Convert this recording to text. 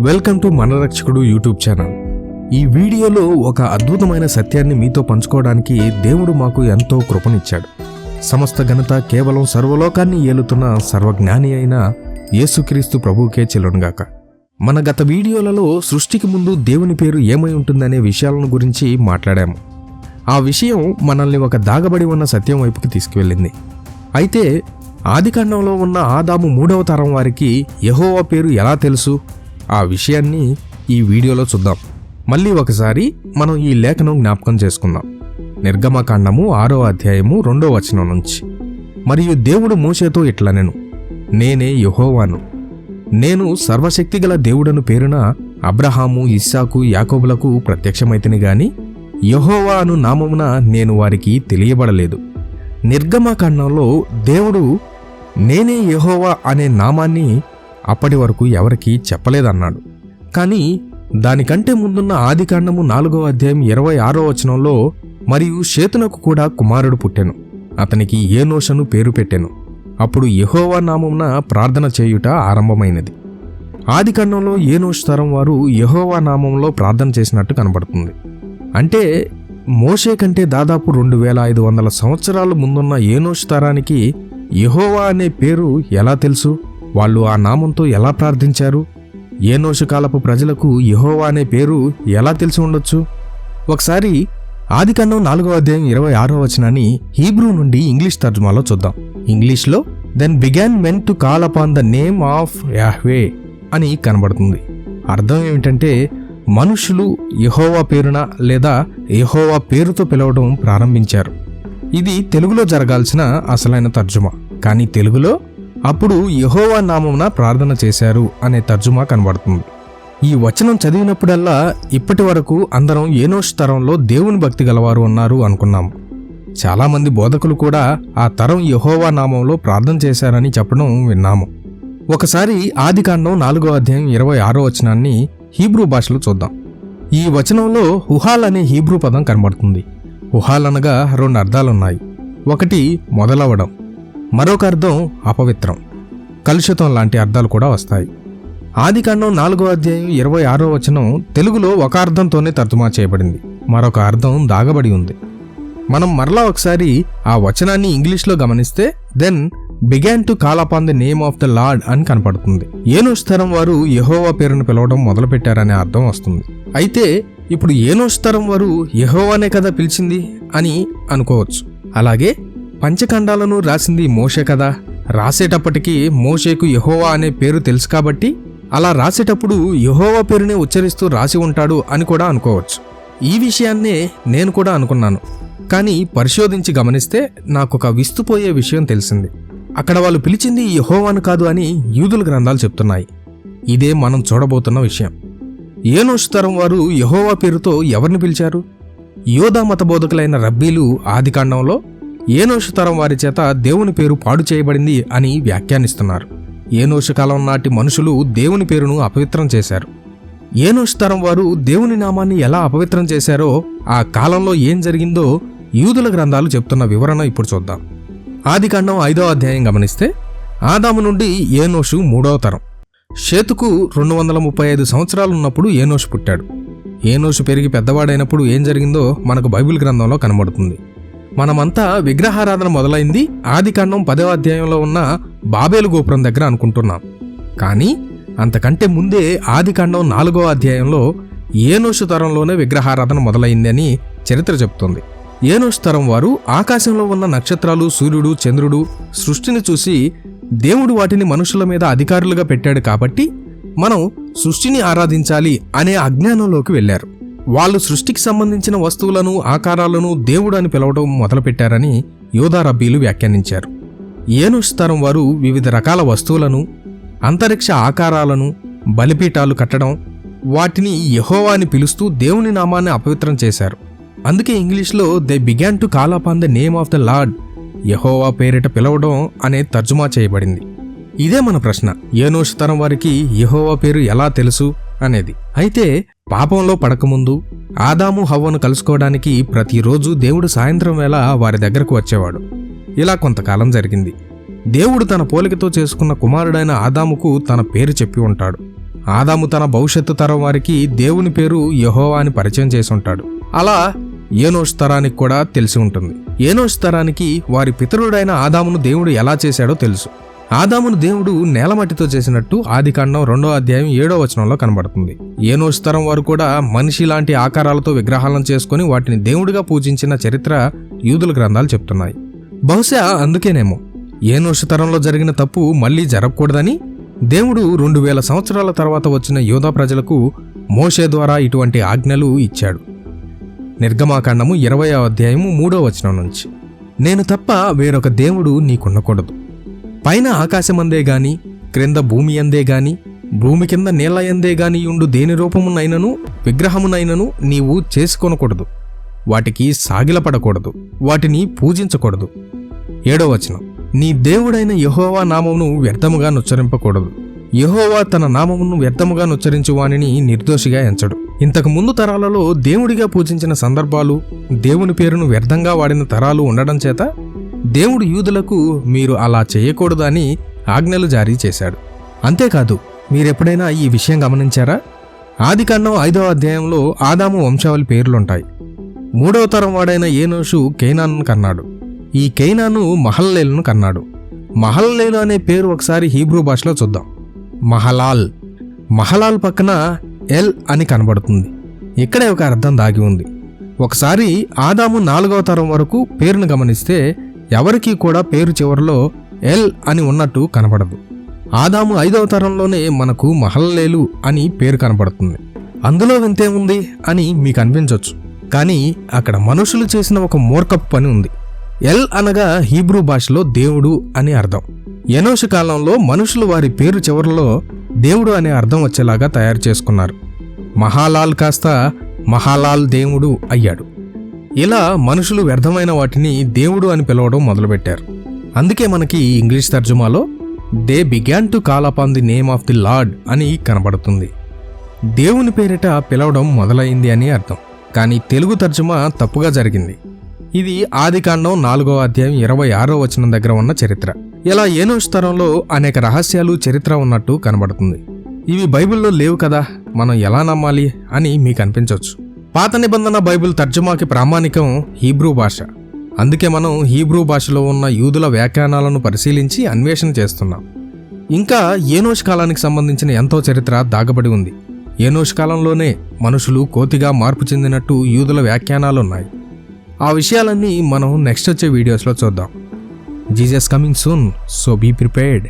Welcome to మన రక్షకుడు YouTube channel ఈ వీడియోలో ఒక అద్భుతమైన సత్యాన్ని మీతో పంచుకోవడానికి దేవుడు మాకు ఎంతో కృపనిచ్చాడు. సమస్త ఘనత కేవలం సర్వలోకాన్ని ఏలుతున్న సర్వజ్ఞాని అయిన యేసుక్రీస్తు ప్రభువుకే చెల్లునుగాక. మన గత వీడియోలలో సృష్టికి ముందు దేవుని పేరు ఏమై ఉంటుందనే విషయాలను గురించి మాట్లాడాము. ఆ విషయం మనల్ని ఒక దాగబడి ఉన్న సత్యం వైపుకి తీసుకువెళ్ళింది. అయితే ఆదికాండంలో ఉన్న ఆదాము మూడవ తరం వారికి యెహోవా పేరు ఎలా తెలుసు? ఆ విషయాన్ని ఈ వీడియోలో చూద్దాం. మళ్ళీ ఒకసారి మనం ఈ లేఖనం జ్ఞాపకం చేసుకుందాం. నిర్గమకాండము ఆరో అధ్యాయము రెండో వచనం నుంచి. మరియు దేవుడు మోషేతో ఇట్లనెను నేనే యహోవాను. నేను సర్వశక్తిగల దేవుడను పేరున అబ్రహాము ఇస్సాకు యాకోబులకు ప్రత్యక్షమైతిని గాని యహోవా అను నామమున నేను వారికి తెలియబడలేదు. నిర్గమకాండంలో దేవుడు నేనే యహోవా అనే నామాన్ని అప్పటి వరకు ఎవరికీ చెప్పలేదన్నాడు. కానీ దానికంటే ముందున్న ఆదికాండము నాలుగో అధ్యాయం ఇరవై ఆరో వచనంలో మరియు శేతునకు కూడా కుమారుడు పుట్టెను. అతనికి ఏనోషను పేరు పెట్టెను. అప్పుడు యహోవా నామమున ప్రార్థన చేయుట ఆరంభమైనది. ఆదికాండంలో ఏనోష్ తరం వారు యహోవా నామంలో ప్రార్థన చేసినట్టు కనబడుతుంది. అంటే మోషే కంటే దాదాపు రెండు వేల ఐదు వందల సంవత్సరాల ముందున్న ఏనోష్ తరానికి యహోవా అనే పేరు ఎలా తెలుసు? వాళ్ళు ఆ నామంతో ఎలా ప్రార్థించారు? ఏనోషు కాలపు ప్రజలకు యహోవా అనే పేరు ఎలా తెలిసి ఉండొచ్చు? ఒకసారి ఆదికాండం నాలుగో అధ్యాయం ఇరవై ఆరో వచనాన్ని హీబ్రూ నుండి ఇంగ్లీష్ తర్జుమాలో చూద్దాం. ఇంగ్లీష్లో then began men to call upon the name of Yahweh అని కనబడుతుంది. అర్థం ఏమిటంటే మనుషులు యహోవా పేరున లేదా యహోవా పేరుతో పిలవడం ప్రారంభించారు. ఇది తెలుగులో జరగాల్సిన అసలైన తర్జుమా. కానీ తెలుగులో అప్పుడు యహోవా నామమున ప్రార్థన చేశారు అనే తర్జుమా కనబడుతుంది. ఈ వచనం చదివినప్పుడల్లా ఇప్పటి వరకు అందరం ఏనోష్ తరంలో దేవుని భక్తి గలవారు ఉన్నారు అనుకున్నాం. చాలామంది బోధకులు కూడా ఆ తరం యహోవా నామంలో ప్రార్థన చేశారని చెప్పడం విన్నాము. ఒకసారి ఆదికాండం నాలుగో అధ్యాయం ఇరవై ఆరో వచనాన్ని హీబ్రూ భాషలో చూద్దాం. ఈ వచనంలో హుహాల్ అనే హీబ్రూ పదం కనబడుతుంది. హుహాల్ అనగా రెండు అర్థాలున్నాయి. ఒకటి మొదలవడం మరొక అర్థం అపవిత్రం. కలుషితం లాంటి అర్థాలు కూడా వస్తాయి. ఆదికాండం నాలుగో అధ్యాయం ఇరవై ఆరో వచనం తెలుగులో ఒక అర్థంతోనే తర్జుమా చేయబడింది. మరొక అర్థం దాగబడి ఉంది. మనం మరలా ఒకసారి ఆ వచనాన్ని ఇంగ్లీష్లో గమనిస్తే then began to call upon the name of the Lord అని కనపడుతుంది. ఏనోష్ తరం వారు యహోవా పేరును పిలవడం మొదలుపెట్టారనే అర్థం వస్తుంది. అయితే ఇప్పుడు ఏనోష్ తరం వారు యహోవానే కదా పిలిచింది అని అనుకోవచ్చు. అలాగే పంచఖండాలను రాసింది మోషే కదా. రాసేటప్పటికీ మోషేకు యహోవా అనే పేరు తెలుసు కాబట్టి అలా రాసేటప్పుడు యహోవా పేరునే ఉచ్చరిస్తూ రాసి ఉంటాడు అని కూడా అనుకోవచ్చు. ఈ విషయాన్నే నేను కూడా అనుకున్నాను. కానీ పరిశోధించి గమనిస్తే నాకు ఒక విస్తుపోయే విషయం తెలిసింది. అక్కడ వాళ్ళు పిలిచింది యహోవాను కాదు అని యూదుల గ్రంథాలు చెప్తున్నాయి. ఇదే మనం చూడబోతున్న విషయం. ఏనోష్ తరం వారు యహోవా పేరుతో ఎవరిని పిలిచారు? యోధా మత బోధకులైన రబ్బీలు ఆదికాండంలో ఏనోషు తరం వారి చేత దేవుని పేరు పాడు చేయబడింది అని వ్యాఖ్యానిస్తున్నారు. ఏనోషు కాలం నాటి మనుషులు దేవుని పేరును అపవిత్రం చేశారు. ఏనోషు తరం వారు దేవుని నామాన్ని ఎలా అపవిత్రం చేశారో ఆ కాలంలో ఏం జరిగిందో యూదుల గ్రంథాలు చెప్తున్న వివరణ ఇప్పుడు చూద్దాం. ఆదికాండం ఐదో అధ్యాయం గమనిస్తే ఆదాము నుండి ఏనోషు మూడవ తరం. షేతుకు రెండు వందల ముప్పై ఐదు సంవత్సరాలు ఉన్నప్పుడు ఏనోషు పుట్టాడు. ఏనోషు పెరిగి పెద్దవాడైనప్పుడు ఏం జరిగిందో మనకు బైబిల్ గ్రంథంలో కనబడుతుంది. మనమంతా విగ్రహారాధన మొదలైంది ఆదికాండం పదవ అధ్యాయంలో ఉన్న బాబేలు గోపురం దగ్గర అనుకుంటున్నాం. కానీ అంతకంటే ముందే ఆదికాండం నాలుగో అధ్యాయంలో ఏనోషు తరంలోనే విగ్రహారాధన మొదలైందని చరిత్ర చెప్తుంది. ఏనోషు తరం వారు ఆకాశంలో ఉన్న నక్షత్రాలు సూర్యుడు చంద్రుడు సృష్టిని చూసి దేవుడు వాటిని మనుషుల మీద అధికారులుగా పెట్టాడు కాబట్టి మనం సృష్టిని ఆరాధించాలి అనే అజ్ఞానంలోకి వెళ్ళారు. వాళ్ళు సృష్టికి సంబంధించిన వస్తువులను ఆకారాలను దేవుడు అని పిలవడం మొదలుపెట్టారని యోధా రబ్బీలు వ్యాఖ్యానించారు. ఏనుష్ తరం వారు వివిధ రకాల వస్తువులను అంతరిక్ష ఆకారాలను బలిపీఠాలు కట్టడం వాటిని యహోవా అని పిలుస్తూ దేవుని నామాన్ని అపవిత్రం చేశారు. అందుకే ఇంగ్లీష్లో they began to call upon the name of the Lord యహోవా పేరిట పిలవడం అనే తర్జుమా చేయబడింది. ఇదే మన ప్రశ్న ఏనోషు తరం వారికి యహోవా పేరు ఎలా తెలుసు అనేది. అయితే పాపంలో పడకముందు ఆదాము హవ్వను కలుసుకోవడానికి ప్రతిరోజు దేవుడు సాయంత్రం వేళ వారి దగ్గరకు వచ్చేవాడు. ఇలా కొంతకాలం జరిగింది. దేవుడు తన పోలికతో చేసుకున్న కుమారుడైన ఆదాముకు తన పేరు చెప్పి ఉంటాడు. ఆదాము తన భవిష్యత్తు తరం వారికి దేవుని పేరు యహోవా అని పరిచయం చేసి ఉంటాడు. అలా ఏనోష్ తరానికి కూడా తెలిసి ఉంటుంది. ఏనోష్ తరానికి వారి పితరుడైన ఆదామును దేవుడు ఎలా చేశాడో తెలుసు. ఆదామును దేవుడు నేలమట్టితో చేసినట్టు ఆదికాండం రెండో అధ్యాయం ఏడో వచనంలో కనబడుతుంది. ఏనోష్ తరం వారు కూడా మనిషి లాంటి ఆకారాలతో విగ్రహాలను చేసుకుని వాటిని దేవుడిగా పూజించిన చరిత్ర యూదుల గ్రంథాలు చెప్తున్నాయి. బహుశా అందుకేనేమో. ఏనోషు తరంలో జరిగిన తప్పు మళ్ళీ జరగకూడదని దేవుడు రెండు వేల సంవత్సరాల తర్వాత వచ్చిన యోధా ప్రజలకు మోషే ద్వారా ఇటువంటి ఆజ్ఞలు ఇచ్చాడు. నిర్గమాకాండము ఇరవై అధ్యాయము మూడో వచనం నుంచి. నేను తప్ప వేరొక దేవుడు నీకుండకూడదు పైన ఆకాశమందే గాని క్రింద భూమి అందే గాని భూమి కింద నీళ్ళ ఎందే గాని ఉండు దేని రూపమునైనను విగ్రహమునైనను నీవు చేసుకొనకూడదు. వాటికి సాగిలపడకూడదు. వాటిని పూజించకూడదు. ఏడో వచనం. నీ దేవుడైన యహోవా నామమును వ్యర్థముగా నుచ్చరింపకూడదు. యహోవా తన నామమును వ్యర్థముగా నుచ్చరించు వానిని నిర్దోషిగా ఎంచడు. ఇంతకు ముందు తరాలలో దేవుడిగా పూజించిన సందర్భాలు దేవుని పేరును వ్యర్థంగా వాడిన తరాలు ఉండడం చేత దేవుడు యూదులకు మీరు అలా చేయకూడదు అని ఆజ్ఞలు జారీ చేశాడు. అంతేకాదు మీరెప్పుడైనా ఈ విషయం గమనించారా? ఆదికాండం ఐదవ అధ్యాయంలో ఆదాము వంశావళి పేర్లుంటాయి. మూడవ తరం వాడైన ఏనోషు కేనాన్ను కన్నాడు. ఈ కేనాను మహల్లేలును కన్నాడు. మహల్లేలు అనే పేరు ఒకసారి హీబ్రూ భాషలో చూద్దాం. మహలాల్. మహలాల్ పక్కన ఎల్ అని కనబడుతుంది. ఇక్కడే ఒక అర్థం దాగి ఉంది. ఒకసారి ఆదాము నాలుగవ తరం వరకు పేరును గమనిస్తే ఎవరికీ కూడా పేరు చివరిలో ఎల్ అని ఉన్నట్టు కనబడదు. ఆదాము ఐదవ తరంలోనే మనకు మహల్లేలు అని పేరు కనబడుతుంది. అందులో వింతేముంది అని మీకు అనిపించవచ్చు కానీ అక్కడ మనుషులు చేసిన ఒక మూర్ఖపు పని ఉంది. ఎల్ అనగా హీబ్రూ భాషలో దేవుడు అని అర్థం. ఎనోష కాలంలో మనుషులు వారి పేరు చివరిలో దేవుడు అనే అర్థం వచ్చేలాగా తయారు చేసుకున్నారు. మహాలాల్ కాస్త మహాలాల్ దేవుడు అయ్యాడు. ఇలా మనుషులు వ్యర్థమైన వాటిని దేవుడు అని పిలవడం మొదలుపెట్టారు. అందుకే మనకి English తర్జుమాలో they began to call upon the name of the Lord అని కనబడుతుంది. దేవుని పేరిట పిలవడం మొదలైంది అని అర్థం. కానీ తెలుగు తర్జుమా తప్పుగా జరిగింది. ఇది ఆదికాండం నాలుగో అధ్యాయం ఇరవై ఆరో వచనం దగ్గర ఉన్న చరిత్ర. ఇలా ఏనోష్ తరంలో అనేక రహస్యాలు చరిత్ర ఉన్నట్టు కనబడుతుంది. ఇవి బైబిల్లో లేవు కదా? మనం ఎలా నమ్మాలి అని మీకు అనిపించవచ్చు పాత నిబంధన బైబిల్ తర్జుమాకి ప్రామాణికం హీబ్రూ భాష. అందుకే మనం హీబ్రూ భాషలో ఉన్న యూదుల వ్యాఖ్యానాలను పరిశీలించి అన్వేషణ చేస్తున్నాం. ఇంకా ఏనోష్ కాలానికి సంబంధించిన ఎంతో చరిత్ర దాగబడి ఉంది. ఏనోష్ కాలంలోనే మనుషులు కోతిగా మార్పు చెందినట్టు యూదుల వ్యాఖ్యానాలున్నాయి. ఆ విషయాలన్నీ మనం నెక్స్ట్ వచ్చే వీడియోస్లో చూద్దాం. Jesus coming soon so be prepared.